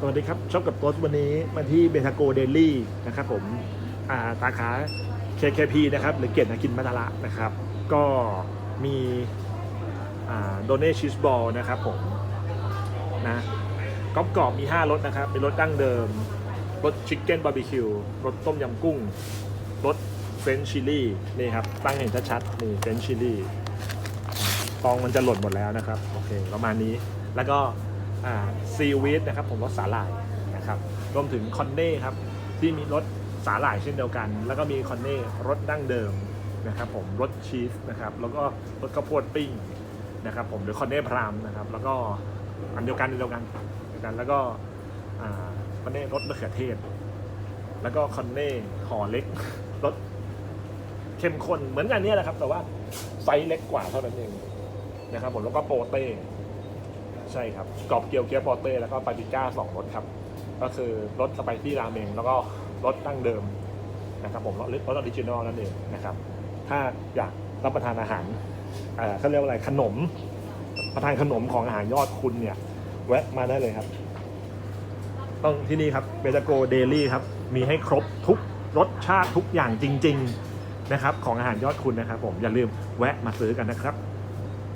สวัสดีครับชอบกับโต๊ดวันนี้มาที่เบทาโกเดลี่นะครับผมาสาขา KKP นะครับหรือเกียรตินากินมัตระนะครับ ก็มีโดเน่ชีสบอลนะครับผมนะก๊อบกรอบมี 5รสนะครับ เป็นรสดั้งเดิมรสชิคเก้นบาร์บีคิวรสต้มยำกุ้งรสเฟรนช์ชิลลี่นี่ครับ ตั้งเห็นชัดๆนี่เฟรนช์ชิลลี่ฟองมันจะหล่นหมดแล้วนะครับ โอเค ประมาณนี้แล้วก็ ซีวีดนะครับผมรสสาหร่ายนะครับรวมถึงคอนเน่ครับที่มีรสสาหร่ายเช่นเดียวกัน แล้วก็มีคอนเน่รสดั้งเดิมนะครับผมรสชีสนะครับแล้วก็รสข้าวโพดปิ้งนะครับผมหรือคอนเน่พรามนะครับแล้วก็อันเดียวกันเดียวกันเดียวกันแล้วก็คอนเน่รสมะเขือเทศ แล้วก็คอนเน่ห่อเล็กรสเข้มข้นเหมือนกันนี่แหละครับ แต่ว่าไซส์เล็กกว่าเท่านั้นเองนะครับผมแล้วก็โปเต้ ใช่ครับกรอบเกี๊ยวเกี๊ยวปอเต้แล้วก็ปาปิก้าสองรสครับ ก็คือรสสไปซี่ราเมงแล้วก็รสตั้งเดิมนะครับผมรสรสออริจินอลนั่นเองนะครับ ถ้าอยากรับประทานอาหารเอ่อเขาเรียกว่าอะไรขนมประทานขนมของอาหารยอดคุณเนี่ย แวะมาได้เลยครับ ต้องที่นี่ครับเบตาโกเดลี่ครับ มีให้ครบทุกรสชาติทุกอย่างจริง ๆ นะครับ ของอาหารยอดคุณนะครับ ผมอย่าลืมแวะมาซื้อกันนะครับ